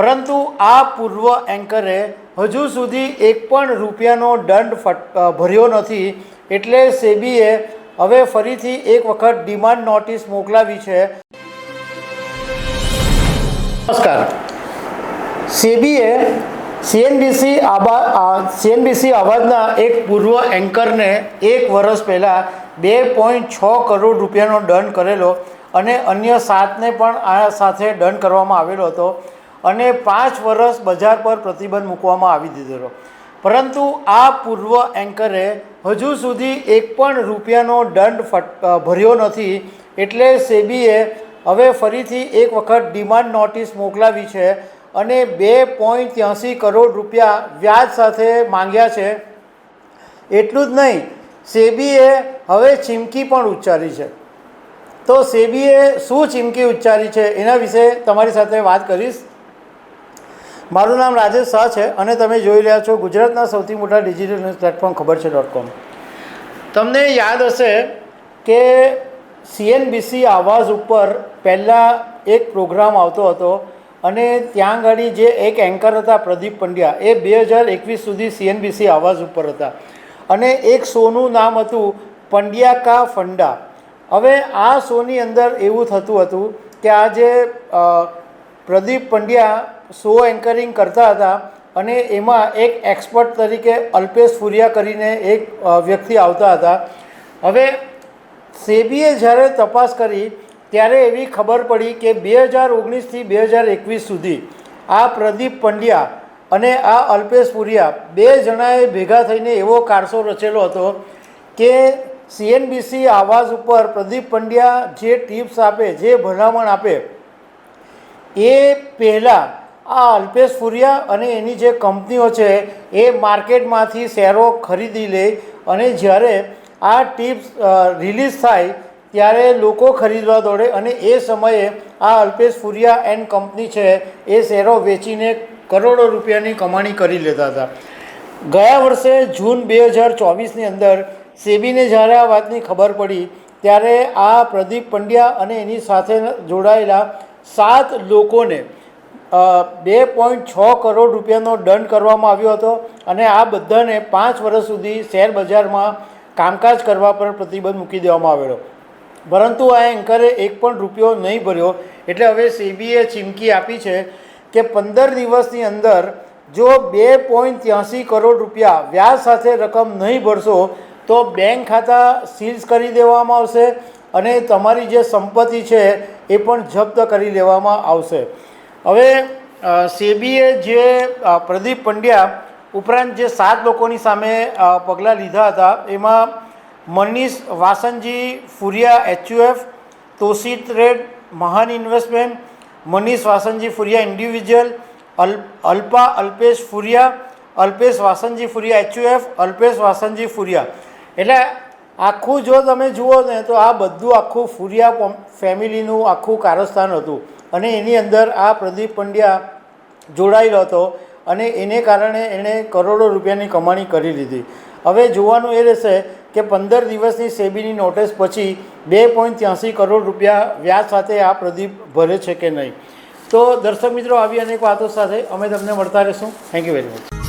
પરંતુ આ પૂર્વ એન્કરે હજુ સુધી એક પણ રૂપિયાનો દંડ ફટ ભર્યો નથી. એટલે સેબીએ હવે ફરીથી એક વખત ડિમાન્ડ નોટિસ મોકલાવી છે. નમસ્કાર. સેબીએ સીએનબીસી આબા સીએનબીસી અવાજના એક પૂર્વ એન્કરને એક વર્ષ પહેલાં બે પોઈન્ટ છ કરોડ રૂપિયાનો દંડ કરેલો અને અન્ય સાતને પણ આ સાથે દંડ કરવામાં આવેલો હતો. અને પાંચ વર્ષ બજાર પર પ્રતિબંધ મૂકવામાં આવી દીધેલો. પરંતુ આ પૂર્વ એન્કરે હજુ સુધી એક પણ રૂપિયાનો દંડ ફટ ભર્યો નથી એટલે સેબીએ હવે ફરીથી એક વખત ડિમાન્ડ નોટિસ મોકલાવી છે અને બે પોઈન્ટ ત્યાંસી કરોડ રૂપિયા વ્યાજ સાથે માંગ્યા છે. એટલું જ નહીં, સેબીએ હવે ચીમકી પણ ઉચ્ચારી છે. તો સેબીએ શું ચીમકી ઉચ્ચારી છે એના વિશે તમારી સાથે વાત કરીશ. મારું નામ રાજેશ શાહ છે અને તમે જોઈ રહ્યા છો ગુજરાતના સૌથી મોટા ડિજિટલ ન્યૂઝ પ્લેટફોર્મ ખબર છે ડોટ કોમ તમને યાદ હશે કે સીએનબીસી આવાઝ ઉપર પહેલાં એક પ્રોગ્રામ આવતો હતો અને ત્યાં આગળ જે એક એન્કર હતા પ્રદીપ પંડ્યા, એ બે હજાર એકવીસ સુધી સીએનબીસી આવાઝ ઉપર હતા. અને એક શોનું નામ હતું પંડ્યા કા ફંડા. હવે આ શોની અંદર એવું થતું હતું કે આ જે પ્રદીપ પંડ્યા શો એન્કરિંગ કરતા હતા અને એમાં એક એક્સપર્ટ તરીકે અલ્પેશ ફુરિયા કરીને એક વ્યક્તિ આવતા હતા. હવે સેબીએ જ્યારે તપાસ કરી ત્યારે એવી ખબર પડી કે બે હજાર ઓગણીસથી બે હજાર એકવીસ સુધી આ પ્રદીપ પંડ્યા અને આ અલ્પેશ પુરિયા બે જણાએ ભેગા થઈને એવો કારસો રચેલો હતો કે સીએનબીસી આવાઝ ઉપર પ્રદીપ પંડ્યા જે ટિપ્સ આપે, જે ભલામણ આપે, એ પહેલાં આ અલ્પેશ ફુરિયા અને એની જે કંપનીઓ છે, એ માર્કેટમાંથી શેરો ખરીદી લે અને જ્યારે આ ટિપ્સ રિલીઝ થાય, ત્યારે લોકો ખરીદવા દોડે અને એ સમયે આ અલ્પેશ ફુરિયા એન્ડ કંપની છે, એ શેરો વેચીને કરોડો રૂપિયાની કમાણી કરી લેતા હતા. ગયા વર્ષે જૂન બે હજાર ચોવીસની અંદર સેબીને જ્યારે આ વાતની ખબર પડી, ત્યારે આ પ્રદીપ પંડ્યા અને એની સાથે જોડાયેલા સાત લોકોને બે પોઈન્ટ છ કરોડ રૂપિયાનો દંડ કરવામાં આવ્યો હતો અને આ બધાને પાંચ વર્ષ સુધી શેર બજારમાં કામકાજ કરવા પર પ્રતિબંધ મૂકી દેવામાં આવેલો. પરંતુ આ એન્કરે એક પણ રૂપિયો નહીં ભર્યો. એટલે હવે સેબીએ ચીમકી આપી છે કે પંદર દિવસની અંદર જો બે પોઈન્ટ ત્યાંસી કરોડ રૂપિયા વ્યાજ સાથે રકમ નહીં ભરશો, તો બેંક ખાતા સીઝ કરી દેવામાં આવશે અને તમારી જે સંપત્તિ છે એ પણ જપ્ત કરી લેવામાં આવશે. હવે સેબીએ જે પ્રદીપ પંડ્યા ઉપરાંત જે સાત લોકોની સામે પગલાં લીધા હતા, એમાં મનીષ વાસનજી, ફુરિયા એચયુએફ તોસી ટ્રેડ મહાન ઇન્વેસ્ટમેન્ટ મનીષ વાસનજી ફુરિયા ઇન્ડિવિજ્યુઅલ અલ, અલ્પા અલ્પેશ ફુરિયા, અલ્પેશ વાસનજી ફુરિયા એચયુએફ, અલ્પેશ વાસનજી ફુરિયા. એટલે આખું જો તમે જુઓ ને, તો આ બધું આખું ફુરિયા ફેમિલીનું આખું કારસ્થાન હતું. અને એની અંદર આ પ્રદીપ પંડ્યા જોડાયેલો હતો અને એને કારણે એણે કરોડો રૂપિયાની કમાણી કરી લીધી. હવે જોવાનું એ રહેશે કે પંદર દિવસની સેબીની નોટિસ પછી બે પોઈન્ટ ત્યાંસી કરોડ રૂપિયા વ્યાજ સાથે આ પ્રદીપ ભરે છે કે નહીં. તો દર્શક મિત્રો, આવી અનેક વાતો સાથે અમે તમને મળતા રહીશું. Thank you very much